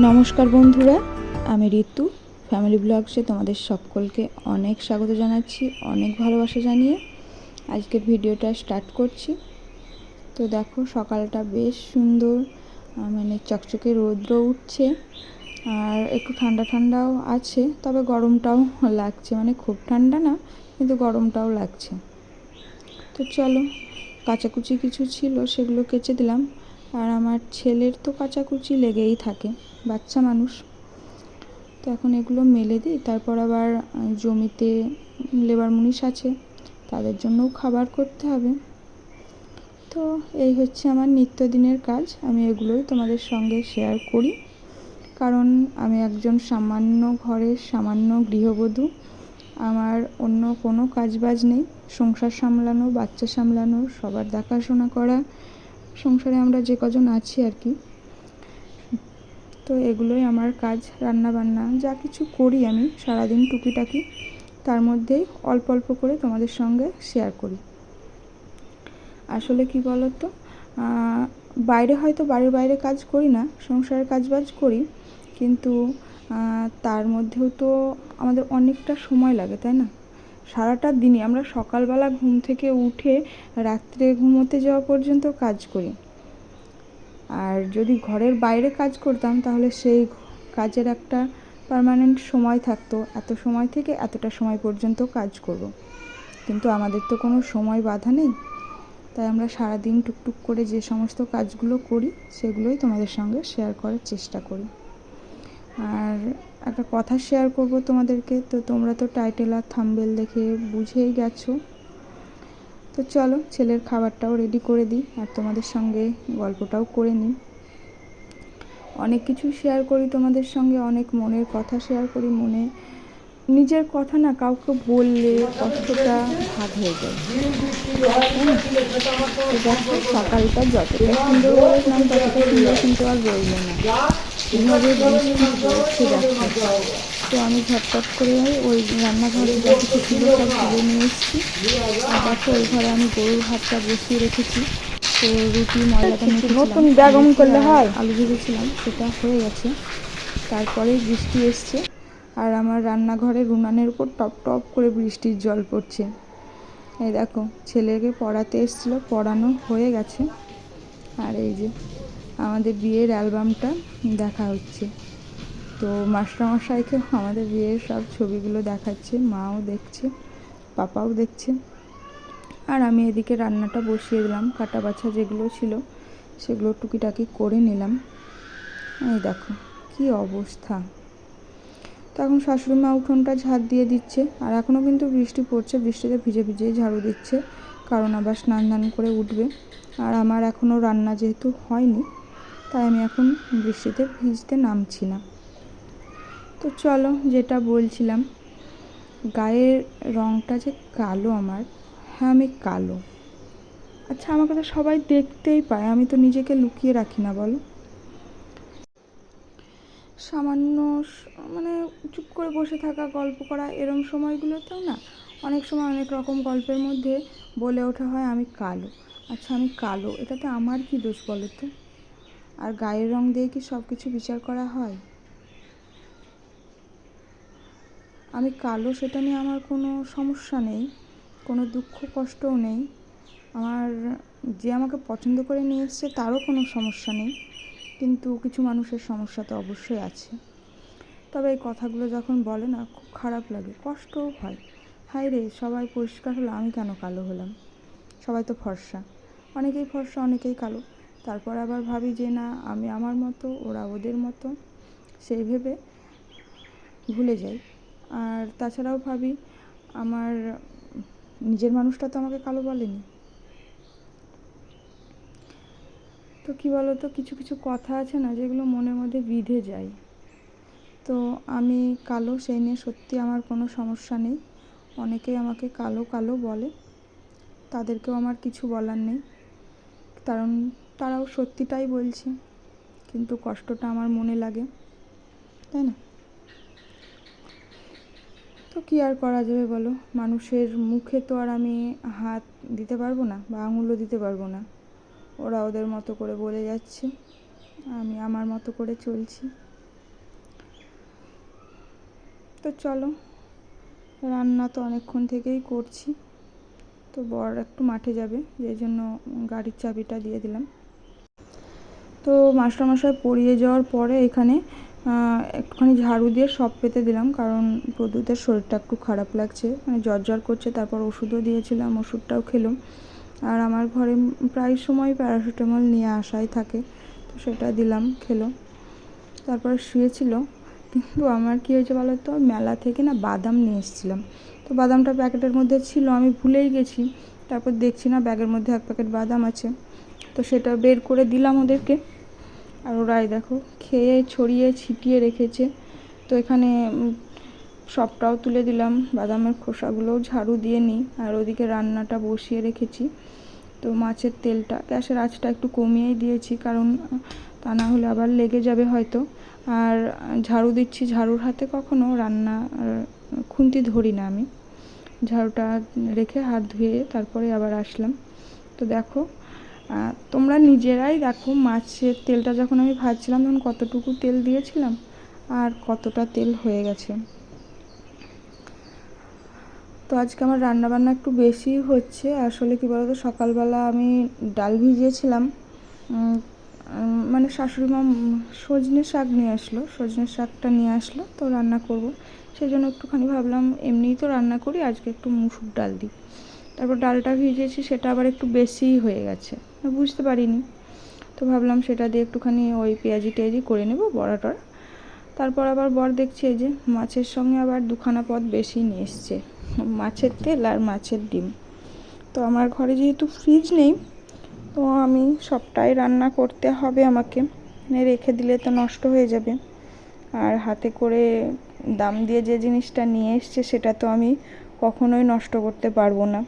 নমস্কার বন্ধুরা, আমি ঋতু ফ্যামিলি ব্লগসে তোমাদের সকলকে অনেক স্বাগত জানাচ্ছি, অনেক ভালোবাসা জানিয়ে আজকের ভিডিওটা স্টার্ট করছি। তো দেখো, সকালটা বেশ সুন্দর মানে চকচকে রৌদ্র উঠছে, আর একটু ঠান্ডা ঠান্ডাও আছে, তবে গরমটাও লাগছে মানে খুব ঠান্ডা না, কিন্তু গরমটাও লাগছে। তো চলো, কাচাকুচি কিছু ছিল সেগুলো কেচে দিলাম, আর আমার ছেলের তো কাচাকুচি লেগেই থাকে। বাচ্চা মানুষ। তো এখন এগুলো মেলে দিই, তারপর আবার জমিতে লেবার মুনিশ আছে, তাদের জন্যও খাবার করতে হবে। তো এই হচ্ছে আমার নিত্যদিনের কাজ, আমি এগুলোই তোমাদের সঙ্গে শেয়ার করি। কারণ আমি একজন সামান্য ঘরের সামান্য গৃহবধূ, আমার অন্য কোনো কাজবাজ নেই। সংসার সামলানো, বাচ্চা সামলানো, সবার দেখাশোনা করা, সংসারে আমরা যে কজন আছি আর কি। তো এগুলোই আমার কাজ রান্না বান্না যা কিছু করি আমি সারাদিন টুকিটাকি, তার মধ্যেই অল্প অল্প করে তোমাদের সঙ্গে শেয়ার করি। আসলে কি বলো তো বাইরে হয়তো বাড়ির বাইরে কাজ করি না, সংসারের কাজ বাজ করি, কিন্তু তার মধ্যেও তো আমাদের অনেকটা সময় লাগে, তাই না? সারাটা দিনই আমরা সকালবেলা ঘুম থেকে উঠে রাত্রে ঘুমোতে যাওয়া পর্যন্ত কাজ করি। আর যদি ঘরের বাইরে কাজ করতাম, তাহলে সেই কাজের একটা পার্মানেন্ট সময় থাকতো। এত সময় থেকে এতটা সময় পর্যন্ত কাজ করব। কিন্তু আমাদের তো কোনো সময় বাধা নেই। তাই আমরা সারাদিন টুকটুক করে যে সমস্ত কাজগুলো করি, সেগুলোই তোমাদের সঙ্গে শেয়ার করার চেষ্টা করি। আর একটা কথা শেয়ার করব তোমাদেরকে, তো তোমরা তো টাইটেল আর থাম্বেল দেখে বুঝেই গেছো। তো চলো, ছেলের খাবারটাও রেডি করে দিই আর তোমাদের সঙ্গে গল্পটাও করে নিই। অনেক কিছু শেয়ার করি তোমাদের সঙ্গে, অনেক মনের কথা শেয়ার করি, মনে, নিজের কথা না কাউকে বললে কষ্টটা ভাগ হয়ে যায়। সকালটা যতটা সুন্দর বলেছিলাম ততটা সুন্দর কিন্তু আর রইল না। দেখো তো আমি ঝটপট করে ওই রান্নাঘরে যা কিছু ছিল সব তুলে নিয়ে এসেছি। আর দেখো ওই ঘরে আমি গরুর ভাতটা বসিয়ে রেখেছি। তো রুটি ময়দাটা নতুন বেগম করলে হয়? আলু ভেজেছিলাম সেটা হয়ে গেছে। তারপরেই বৃষ্টি এসছে। আর আমার রান্নাঘরের উনানের উপর টপ টপ করে বৃষ্টির জল পড়ছে। এই দেখো ছেলেকে পড়াতে এসেছিল পড়ানো হয়ে গেছে। আর এই যে আমাদের বিয়ের অ্যালবামটা দেখা হচ্ছে। তো মাস্টারমশাইকে আমাদের বিয়ের সব ছবিগুলো দেখাচ্ছে, মাও দেখছে, পাপাও দেখছে। আর আমি এদিকে রান্নাটা বসিয়ে দিলাম কাটা বাছা যেগুলো ছিল সেগুলো টুকিটাকি করে নিলাম। এই দেখো, কি অবস্থা। তো এখন শাশুড়ি মা উঠোনটা ঝাড় দিয়ে দিচ্ছে, আর এখনও কিন্তু বৃষ্টি পড়ছে, বৃষ্টিতে ভিজে ভিজেই ঝাড়ু দিচ্ছে, কারণ আবার স্নান ধান করে উঠবে। আর আমার এখনও রান্না যেহেতু হয়নি, তাই আমি এখন বৃষ্টিতে ভিজতে নামছি না। তো চলো যেটা বলছিলাম, গায়ের রঙটা যে কালো আমার হ্যাঁ আমি কালো। আচ্ছা আমাকে তো সবাই দেখতেই পায়, আমি তো নিজেকে লুকিয়ে রাখি না, বলো। সামান্য মানে চুপ করে বসে থাকা, গল্প করা এরম সময়গুলোতেও না, অনেক সময় অনেক রকম গল্পের মধ্যে বলে ওঠা হয়, আমি কালো। আচ্ছা আমি কালো, এটাতে আমার কি দোষ বলো তো? আর গায়ের রং দিয়ে কি সব কিছু বিচার করা হয়? আমি কালো, সেটা নিয়ে আমার কোনো সমস্যা নেই, কোনো দুঃখ, কষ্টও নেই। আমার যে আমাকে পছন্দ করে নিয়ে এসছে, তারও কোনো সমস্যা নেই। কিন্তু কিছু মানুষের সমস্যা তো অবশ্যই আছে। তবে এই কথাগুলো যখন বলে না, খুব খারাপ লাগে, কষ্টও হয়। হায় রে, সবাই পরিষ্কার হলো, আমি কেন কালো হলাম? সবাই তো ফর্সা অনেকেই ফর্সা অনেকেই কালো। তারপর আবার ভাবি যে না, আমি আমার মতো, ওরা ওদের মতো। সেই ভেবে ভুলে যাই। আর তাছাড়াও ভাবি, আমার নিজের মানুষটা তো আমাকে কালো বলেনি। তো কী বলো তো কিছু কিছু কথা আছে না, যেগুলো মনের মধ্যে বিঁধে যায়। তো আমি কালো, সেই নিয়ে সত্যি আমার কোনো সমস্যা নেই। অনেকেই আমাকে কালো কালো বলে। তাদেরকেও আমার কিছু বলার নেই। কারণ তারাও সত্যিটাই বলছে, কিন্তু কষ্টটা আমার মনে লাগে। তাই না? তো কি আর করা যাবে বলো? মানুষের মুখে তো আর আমি হাত দিতে পারব না বা আঙুলও দিতে পারব না। ওরা ওদের মতো করে বলে যাচ্ছে। আমি আমার মতো করে চলছি। তো চলো, রান্না তো অনেকক্ষণ থেকেই করছি। তো বর একটু মাঠে যাবে যে জন্য গাড়ির চাবিটা দিয়ে দিলাম। তো মাস্টারমশাই পড়িয়ে যাওয়ার পরে এখানে একটুখানি ঝাড়ু দিয়ে সব পেতে দিলাম, কারণ প্রদ্যুতের শরীরটা একটু খারাপ লাগছে। মানে জ্বর জ্বর করছে, তারপর ওষুধও দিয়েছিলাম, ওষুধটাও খেলো আর আমার ঘরে প্রায় সময় প্যারাসিটামল নিয়ে আসাই থাকে, তো সেটা দিলাম, খেলো। তারপর শুয়েছিল, কিন্তু আমার কী হয়েছে বলো তো, মেলা থেকে না বাদাম নিয়ে এসেছিলাম। তো বাদামটা প্যাকেটের মধ্যে ছিল, আমি ভুলেই গেছি। তারপর দেখছি না ব্যাগের মধ্যে এক প্যাকেট বাদাম আছে, তো সেটা বের করে দিলাম ওদেরকে। আর ওরাই দেখো খেয়ে, ছড়িয়ে, ছিটিয়ে রেখেছে। তো এখানে সবটাও তুলে দিলাম। বাদামের খোসাগুলোও ঝাড়ু দিয়ে নিই। আর ওদিকে রান্নাটা বসিয়ে রেখেছি। তো মাছের তেলটা, গ্যাসের আঁচটা একটু কমিয়েই দিয়েছি। কারণ, তা না হলে আবার লেগে যাবে হয়তো। আর ঝাড়ু দিচ্ছি ঝাড়ুর হাতে কখনো। রান্না খুন্তি ধরি না আমি। ঝাড়ুটা রেখে হাত ধুয়ে তারপরে আবার আসলাম। তো দেখো তোমরা নিজেরাই দেখো মাছের তেলটা যখন আমি ভাজছিলাম তখন কতটুকু তেল দিয়েছিলাম আর কতটা তেল হয়ে গেছে। তো আজকে আমার রান্নাবান্না একটু বেশি হচ্ছে। আসলে কী বলতো, সকালবেলা আমি ডাল ভিজিয়েছিলাম। মানে শাশুড়ি মা সজনে শাক নিয়ে আসলো, সজনে শাকটা নিয়ে আসলো, তো রান্না করব। সেই জন্য একটুখানি ভাবলাম এমনিই তো রান্না করি, আজকে একটু মুসুর ডাল দিই। তারপর ডালটা ভিজিয়েছি, সেটা আবার একটু বেশিই হয়ে গেছে। বুঝতে পারিনি। তো ভাবলাম সেটা দিয়ে একটুখানি ওই পেঁয়াজি টেয়াজি করে নেব বড়াটা তারপর আবার বর দেখছে যে মাছের সঙ্গে আবার দুখানা পদ বেশি নিয়ে এসছে, মাছের তেল আর মাছের ডিম। তো আমার ঘরে যেহেতু ফ্রিজ নেই, তো আমি সবটাই রান্না করতে হবে আমাকে। রেখে দিলে তো নষ্ট হয়ে যাবে। আর হাতে করে দাম দিয়ে যে জিনিসটা নিয়ে এসছে, সেটা তো আমি কখনোই নষ্ট করতে পারব না।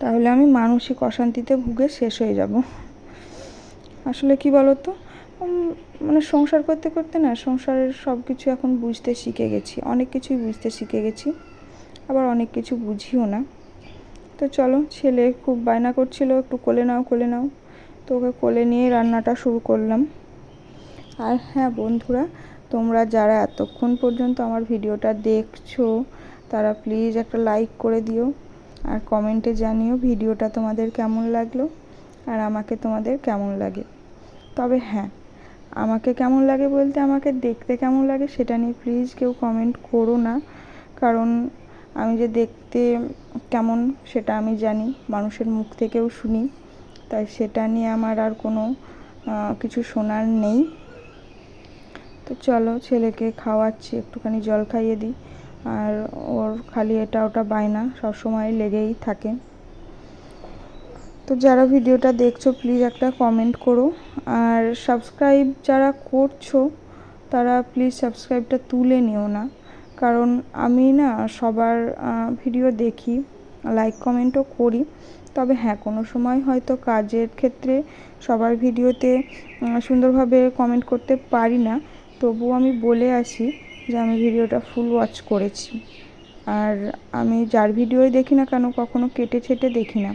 তাহলে আমি মানসিক অশান্তিতে ভুগে শেষ হয়ে যাব। আসলে কি বলতো? মানে সংসার করতে করতে না, সংসারের সব কিছু এখন বুঝতে শিখে গেছি। অনেক কিছুই বুঝতে শিখে গেছি, আবার অনেক কিছু বুঝিও না। তো চলো, ছেলে খুব বায়না করছিল, একটু কোলে নাও কোলে নাও। তো ওকে কোলে নিয়ে রান্নাটা শুরু করলাম। আর হ্যাঁ বন্ধুরা, তোমরা যারা এতক্ষণ পর্যন্ত আমার ভিডিওটা দেখছ, তারা প্লিজ একটা লাইক করে দিও। আর কমেন্টে জানিও ভিডিওটা তোমাদের কেমন লাগল আর আমাকে তোমাদের কেমন লাগে। তবে হ্যাঁ আমাকে কেমন লাগে বলতে আমাকে দেখতে কেমন লাগে সেটা নিয়ে প্লিজ কেউ কমেন্ট করো না। কারণ আমি যে দেখতে কেমন সেটা আমি জানি, মানুষের মুখ থেকেও শুনি। তাই সেটা নিয়ে আমার আর কোনো কিছু শোনার নেই। তো চলো ছেলেকে খাওয়াচ্ছি, একটুখানি জল খাইয়ে দিই। আর ওর খালি এটা ওটা বায়না সবসময় লেগেই থাকে। তো যারা ভিডিওটা দেখছ প্লিজ একটা কমেন্ট করো। আর সাবস্ক্রাইব যারা করছ, তারা প্লিজ সাবস্ক্রাইবটা তুলে নিও না। কারণ আমি না সবার ভিডিও দেখি লাইক কমেন্টও করি। তবে হ্যাঁ কোনো সময় হয়তো কাজের ক্ষেত্রে সবার ভিডিওতে সুন্দরভাবে কমেন্ট করতে পারি না। তবুও আমি বলে আসি যে আমি ভিডিওটা ফুল ওয়াচ করেছি। আর আমি যার ভিডিওই দেখি না কেন, কখনো কেটে ছেটে দেখি না।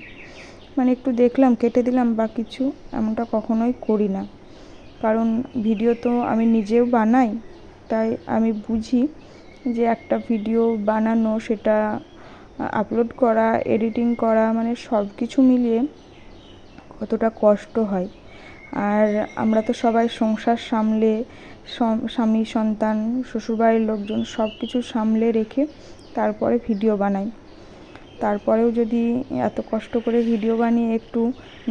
মানে একটু দেখলাম, কেটে দিলাম, বা কিছু এমনটা কখনোই করি না। কারণ ভিডিও তো আমি নিজেও বানাই, তাই আমি বুঝি যে একটা ভিডিও বানানো, সেটা আপলোড করা এডিটিং করা মানে সব কিছু মিলিয়ে কতটা কষ্ট হয়। আর আমরা তো সবাই সংসার সামলে স্বামী, সন্তান, শ্বশুরবাড়ির লোকজন সব কিছু সামলে রেখে তারপরে ভিডিও বানাই। তারপরেও যদি এত কষ্ট করে ভিডিও বানিয়ে একটু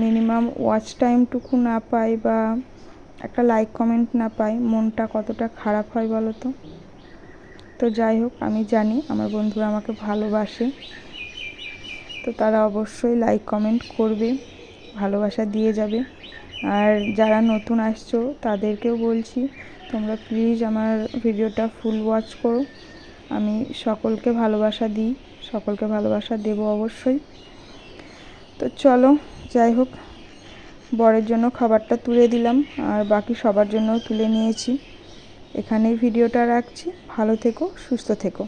মিনিমাম ওয়াচ টাইমটুকু না পাই বা একটা লাইক কমেন্ট না পাই, মনটা কতটা খারাপ হয় বলো তো? তো যাই হোক, আমি জানি আমার বন্ধুরা আমাকে ভালোবাসে। তো তারা অবশ্যই লাইক কমেন্ট করবে, ভালোবাসা দিয়ে যাবে। আর যারা নতুন আসছো, তাদেরকেও বলছি, তোমরা প্লিজ আমার ভিডিওটা ফুল ওয়াচ করো। আমি সকলকে ভালোবাসা দিই, সকলকে ভালোবাসা দেব অবশ্যই। তো চলো, যাই হোক, বরের জন্য খাবারটা তুলে দিলাম, আর বাকি সবার জন্যও তুলে নিয়েছি। এখানেই ভিডিওটা রাখছি, ভালো থেকো, সুস্থ থেকো।